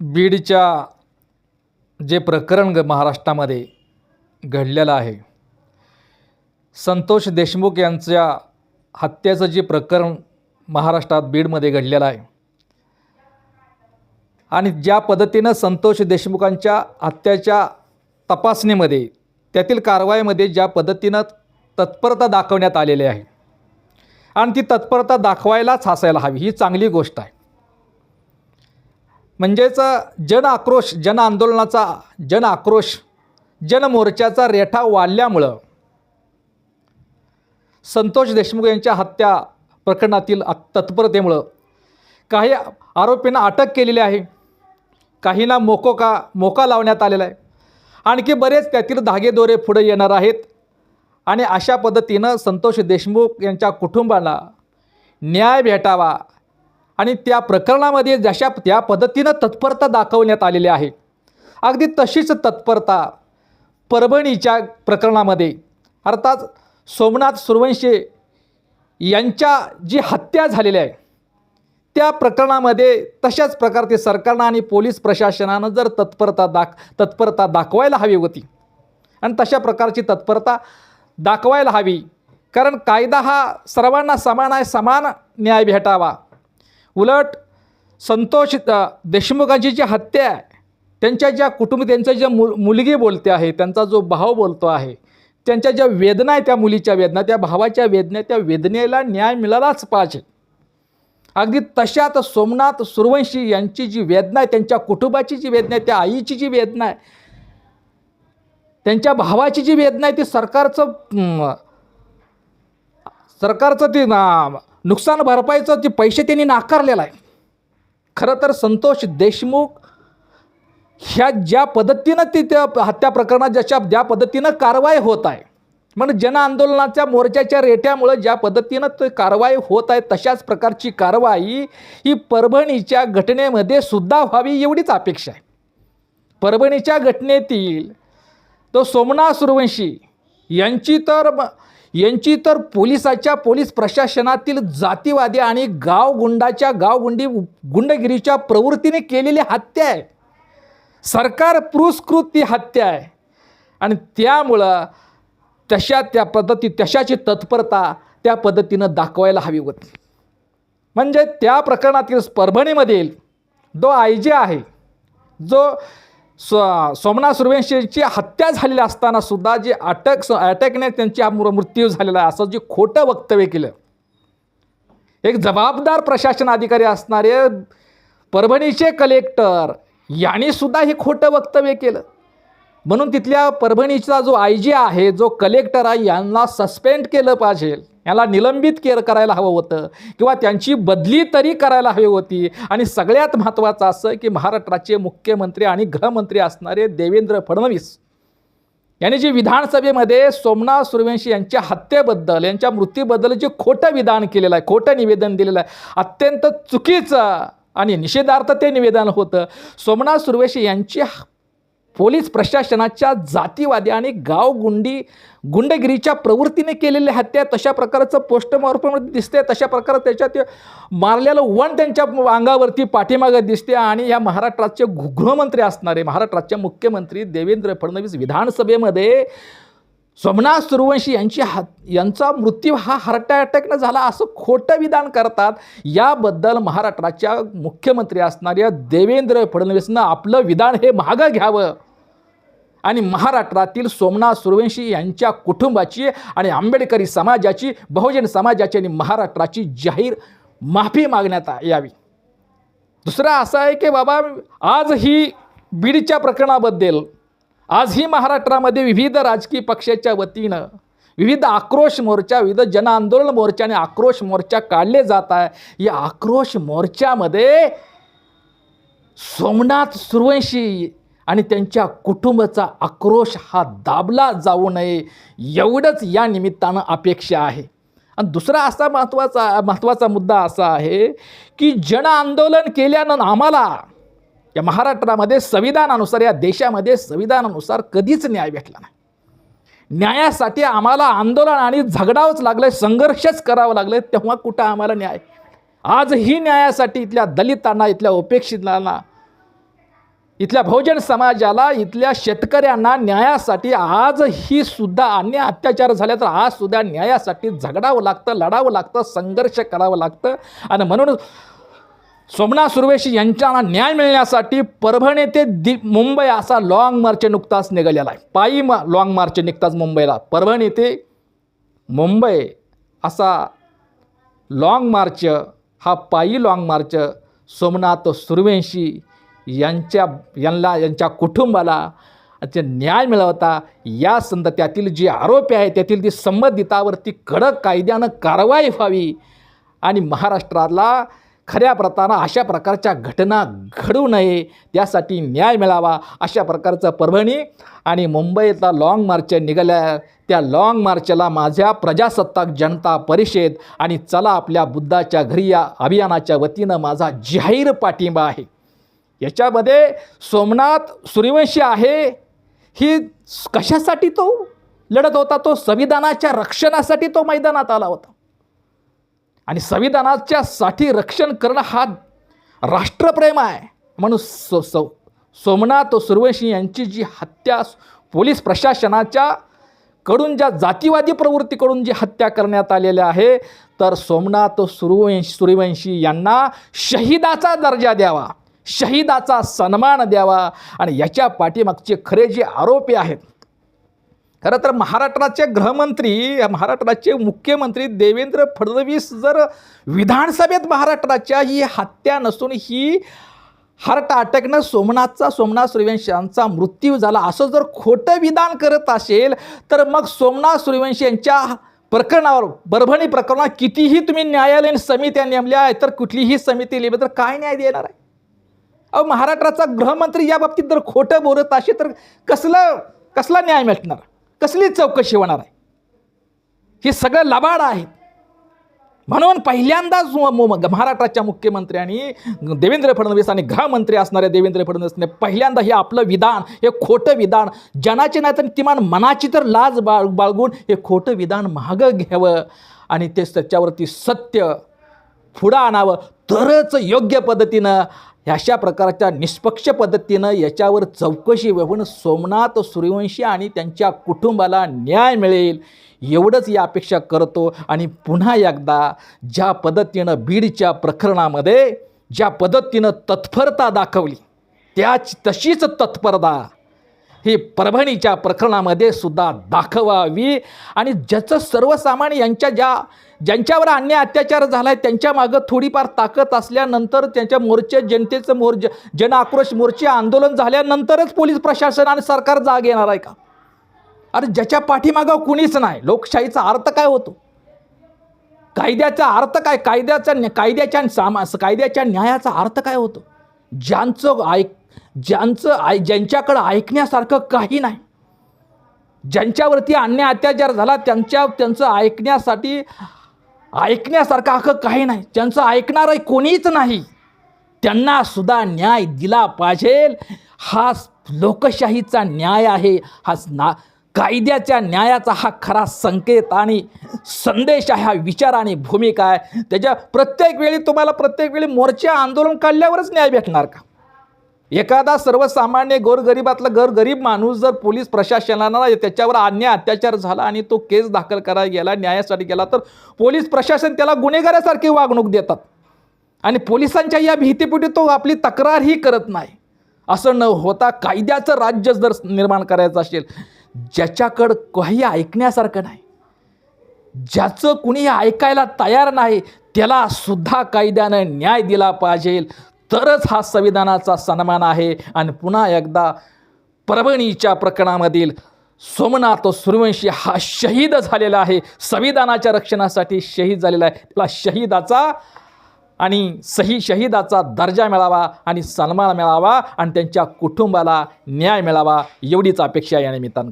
बीडच्या जे प्रकरण ग महाराष्ट्रामध्ये घडलेलं आहे. संतोष देशमुख यांच्या हत्येचं जे प्रकरण महाराष्ट्रात बीडमध्ये घडलेलं आहे. आणि ज्या पद्धतीनं संतोष देशमुखांच्या हत्याच्या तपासणीमध्ये त्यातील कारवाईमध्ये ज्या पद्धतीनं तत्परता दाखवण्यात आलेली आहे. आणि ती तत्परता दाखवायलाच हसायला हवी ही चांगली गोष्ट आहे. म्हणजेच जन आक्रोश जन आंदोलनाचा जन आक्रोश जनमोर्चाचा रेठा वाढल्यामुळं संतोष देशमुख यांच्या हत्या प्रकरणातील तत्परतेमुळं काही आरोपींना अटक केलेली आहे. काहींना मोकोका मोका लावण्यात आलेला आहे. आणखी बरेच त्यातील धागेदोरे पुढे येणार आहेत. आणि अशा पद्धतीनं संतोष देशमुख यांच्या कुटुंबाला न्याय भेटावा आणि त्या प्रकरणामध्ये जशा त्या पद्धतीनं तत्परता दाखवण्यात आलेली आहे. अगदी तशीच तत्परता परभणीच्या प्रकरणामध्ये अर्थात सोमनाथ सुरवंशे यांच्या जी हत्या झालेली आहे त्या प्रकरणामध्ये तशाच प्रकारचे सरकारनं आणि पोलीस प्रशासनानं जर तत्परता दाख तत्परता दाखवायला हवी होती आणि तशा प्रकारची तत्परता दाखवायला हवी कारण कायदा हा सर्वांना समान आहे समान न्याय भेटावा. उलट संतोष देशमुखांची जी हत्या आहे त्यांच्या ज्या कुटुंब त्यांच्या ज्या मु मुलगी बोलते आहे त्यांचा जो भाव बोलतो आहे त्यांच्या ज्या वेदना आहे त्या मुलीच्या वेदना त्या भावाच्या वेदना त्या वेदनेला न्याय मिळालाच पाहिजे. अगदी तशात सोमनाथ सुरवंशी यांची जी वेदना आहे त्यांच्या कुटुंबाची जी वेदना आहे त्या आईची जी वेदना आहे त्यांच्या भावाची जी वेदना आहे ती सरकारचं सरकारचं ते ना- नुकसान भरपाईचं ते पैसे त्यांनी नाकारलेलं आहे. खरं तर संतोष देशमुख ह्या ज्या पद्धतीनं ती त्या हत्या प्रकरणात ज्याच्या ज्या पद्धतीनं कारवाई होत आहे म्हणजे जन आंदोलनाच्या मोर्चाच्या रेट्यामुळं ज्या पद्धतीनं ते कारवाई होत आहे तशाच प्रकारची कारवाई ही परभणीच्या घटनेमध्ये सुद्धा व्हावी एवढीच अपेक्षा आहे. परभणीच्या घटनेतील तो सोमनाथ सुरवंशी यांची तर यांची तर पोलिसाच्या पोलीस प्रशासनातील जातीवादी आणि गावगुंडाच्या गावगुंडी गुंडगिरीच्या प्रवृत्तीने केलेली हत्या आहे. सरकार पुरस्कृत ती हत्या आहे. आणि त्यामुळं तशा त्या पद्धती तशाची तत्परता त्या पद्धतीनं दाखवायला हवी होती. म्हणजे त्या प्रकरणातील परभणीमधील जो आय जे आहे जो स्व सोमनाथ सुरवंशीची हत्या झालेली असताना सुद्धा जे अटक स अटकने त्यांची मृत्यू झालेला आहे असं जे खोटं वक्तव्य केलं. एक जबाबदार प्रशासन अधिकारी असणारे परभणीचे कलेक्टर यांनी सुद्धा हे खोटं वक्तव्य केलं. म्हणून तिथल्या परभणीचा जो आय जी आहे जो कलेक्टर आहे यांना सस्पेंड केलं पाहिजे. याला निलंबित केअर करायला हवं होतं. किंवा त्यांची बदली तरी करायला हवी होती. आणि सगळ्यात महत्त्वाचं असं की महाराष्ट्राचे मुख्यमंत्री आणि गृहमंत्री असणारे देवेंद्र फडणवीस यांनी जे विधानसभेमध्ये सोमनाथ सूर्यवंशी यांच्या हत्येबद्दल यांच्या मृत्यूबद्दल जे खोटं विधान केलेलं आहे खोटं निवेदन दिलेलं आहे अत्यंत चुकीचं आणि निषेधार्थ ते निवेदन होतं. सोमनाथ सुर्वेशी यांची ह- पोलीस प्रशासनाच्या जातीवादी आणि गावगुंडी गुंडगिरीच्या प्रवृत्तीने केलेल्या हत्या तशा प्रकारचं पोस्टमॉर्टममध्ये दिसते तशा प्रकारे त्याच्यात ते मारलेलं वण त्यांच्या अंगावरती पाठीमागं दिसते आणि या महाराष्ट्राचे गृहमंत्री असणारे महाराष्ट्राचे मुख्यमंत्री देवेंद्र फडणवीस विधानसभेमध्ये सोमनाथ सुरवंशी यांची हा यांचा मृत्यू हा हार्ट अटॅकनं झाला असं खोटं विधान करतात. याबद्दल महाराष्ट्राच्या मुख्यमंत्री असणाऱ्या देवेंद्र फडणवीसनं आपलं विधान हे मागं घ्यावं. आणि महाराष्ट्रातील सोमनाथ सुरवंशी यांच्या कुटुंबाची आणि आंबेडकरी समाजाची बहुजन समाजाची आणि महाराष्ट्राची जाहीर माफी मागण्यात यावी. दुसरं असं आहे की बाबा आज ही बीडच्या प्रकरणाबद्दल आजही महाराष्ट्रामध्ये विविध राजकीय पक्षाच्या वतीनं विविध आक्रोश मोर्चा विविध जनआंदोलन मोर्चा आणि आक्रोश मोर्चा काढले जात आहे. या आक्रोश मोर्चामध्ये सोमनाथ सुरवंशी आणि त्यांच्या कुटुंबाचा आक्रोश हा दाबला जाऊ नये एवढंच या निमित्तानं अपेक्षा आहे. आणि दुसरा असा महत्त्वाचा महत्त्वाचा मुद्दा असा आहे की जन आंदोलन केल्यानं आम्हाला या महाराष्ट्रामध्ये संविधानानुसार या देशामध्ये संविधानानुसार कधीच न्याय भेटला नाही. न्यायासाठी आम्हाला आंदोलन आणि झगडावंच लागलं संघर्षच करावं लागलं तेव्हा कुठं आम्हाला न्याय? आजही न्यायासाठी इथल्या दलितांना इथल्या उपेक्षितांना इथल्या बहुजन समाजाला इथल्या शेतकऱ्यांना न्यायासाठी आज ही सुद्धा अन्य अत्याचार झाले तर आज सुद्धा न्यायासाठी झगडावं लागतं लढावं लागतं संघर्ष करावं लागतं. आणि म्हणून सोमनाथ सुर्वेशी यांच्याना न्याय मिळण्यासाठी परभणी ते दि मुंबई असा लाँग मार्च नुकताच निघालेला आहे. पायी मा लाँग मार्च निघताच मुंबईला. परभणी ते मुंबई असा लाँग मार्च हा पायी लाँग मार्च सोमनाथ सुर्वेशी यांच्या यांना यांच्या कुटुंबाला जे न्याय मिळवता या संद त्यातील जे आरोपी आहेत त्यातील ती संबंधितावरती कडक कायद्यानं कारवाई व्हावी आणि महाराष्ट्राला खऱ्या प्रकारानं अशा प्रकारच्या घटना घडू नये त्यासाठी न्याय मिळावा अशा प्रकारचं परभणी आणि मुंबईतला लाँग मार्च निघाल्या त्या लाँग मार्चला माझ्या प्रजासत्ताक जनता परिषद आणि चला आपल्या बुद्धाच्या घरी या अभियानाच्या वतीनं माझा जाहीर पाठिंबा आहे. याच्यामध्ये सोमनाथ सूर्यवंशी आहे. ही कशासाठी तो लढत होता? तो संविधानाच्या रक्षणासाठी तो मैदानात आला होता. आणि संविधानाच्या साठी रक्षण करणं हा राष्ट्रप्रेम आहे. म्हणून सो सो सोमनाथ सूर्यवंशी यांची जी हत्या पोलीस प्रशासनाच्या कडून ज्या जातीवादी प्रवृत्तीकडून जी हत्या करण्यात आलेल्या आहे तर सोमनाथ सूर्यवंश सूर्यवंशी यांना शहीदाचा दर्जा द्यावा. शहीदाचा सन्मान द्यावा आणि याच्या पाठीमागचे खरे जे आरोपी आहेत. खरं तर महाराष्ट्राचे गृहमंत्री महाराष्ट्राचे मुख्यमंत्री देवेंद्र फडणवीस जर विधानसभेत महाराष्ट्राच्या ही हत्या नसून ही हार्ट अटॅकनं सोमनाथचा सोमनाथ सूर्यवंशी यांचा मृत्यू झाला असं जर खोटं विधान करत असेल तर मग सोमनाथ सूर्यवंशी यांच्या प्रकरणावर परभणी प्रकरणात कितीही तुम्ही न्यायालयीन समित्या नेमल्या आहेत तर कुठलीही समिती नेमली तर काय न्याय देणार आहे? अहो महाराष्ट्राचा गृहमंत्री या बाबतीत जर खोटं बोलत असेल तर कसलं कसला न्याय मिळणार? कसली चौकशी होणार आहे? हे सगळं लबाड आहेत म्हणून पहिल्यांदाच मु- मु- महाराष्ट्राच्या मुख्यमंत्र्यांनी देवेंद्र फडणवीस आणि गृहमंत्री असणाऱ्या देवेंद्र फडणवीसने पहिल्यांदा हे आपलं विधान हे खोटं विधान जनाचे नाही तर किमान मनाची तर लाज बाळ बाळगून हे खोटं विधान मागं घ्यावं आणि ते त्याच्यावरती सत्य पुढं आणावं तरच योग्य पद्धतीनं अशा प्रकारच्या निष्पक्ष पद्धतीनं याच्यावर चौकशी होऊन सोमनाथ सूर्यवंशी आणि त्यांच्या कुटुंबाला न्याय मिळेल एवढंच या अपेक्षा करतो. आणि पुन्हा एकदा ज्या पद्धतीनं बीडच्या प्रकरणामध्ये ज्या पद्धतीनं तत्परता दाखवली त्याच तशीच तत्परता ही परभणीच्या प्रकरणामध्ये सुद्धा दाखवावी. आणि ज्याचं सर्वसामान्य यांच्या ज्या ज्यांच्यावर अन्याय अत्याचार झाला आहे त्यांच्या मागं थोडीफार ताकद असल्यानंतर त्यांच्या मोर्चे जनतेचं मोर ज जन आक्रोश मोर्चे आंदोलन झाल्यानंतरच पोलीस प्रशासन आणि सरकार जाग येणार आहे का? अरे ज्याच्या पाठीमागं कुणीच नाही. लोकशाहीचा अर्थ काय होतो? कायद्याचा अर्थ काय? कायद्याचा न्या- कायद्याच्या सामा कायद्याच्या न्यायाचा अर्थ काय होतो? ज्यांचं ऐक ज्यांचं आय ज्यांच्याकडं ऐकण्यासारखं काही नाही. ज्यांच्यावरती अन्याय अत्याचार झाला त्यांच्या त्यांचं ऐकण्यासाठी ऐकण्यासारखं अख काही नाही. त्यांचं ऐकणारं कोणीच नाही. त्यांना सुद्धा न्याय दिला पाहिजे. हा लोकशाहीचा न्याय आहे. हा ना कायद्याच्या न्यायाचा हा खरा संकेत आणि संदेश आहे. हा विचार आणि भूमिका आहे. त्याच्या प्रत्येक वेळी तुम्हाला प्रत्येक वेळी मोर्चे आंदोलन काढल्यावरच न्याय भेटणार का? एखादा सर्वसामान्य गोरगरिबातला गरीब माणूस जर पोलीस प्रशासनाला त्याच्यावर अन्याय अत्याचार झाला आणि तो केस दाखल करायला गेला न्यायासाठी गेला तर पोलीस प्रशासन त्याला गुन्हेगारासारखी वागणूक देतात. आणि पोलिसांच्या या भीतीपुटी तो आपली तक्रारही करत नाही. असं न होता कायद्याचं राज्य जर निर्माण करायचं असेल ज्याच्याकडं काही ऐकण्यासारखं नाही ज्याचं कुणी ऐकायला तयार नाही त्याला सुद्धा कायद्यानं न्याय दिला पाहिजे. तरच हा संविधानाचा सन्मान आहे. आणि पुन्हा एकदा परभणीच्या प्रकरणामधील सोमनाथ सूर्यवंशी हा शहीद झालेला आहे. संविधानाच्या रक्षणासाठी शहीद झालेला आहे. त्याला शहीदाचा आणि सही शहीदाचा दर्जा मिळावा आणि सन्मान मिळावा आणि त्यांच्या कुटुंबाला न्याय मिळावा एवढीच अपेक्षा या निमित्तानं.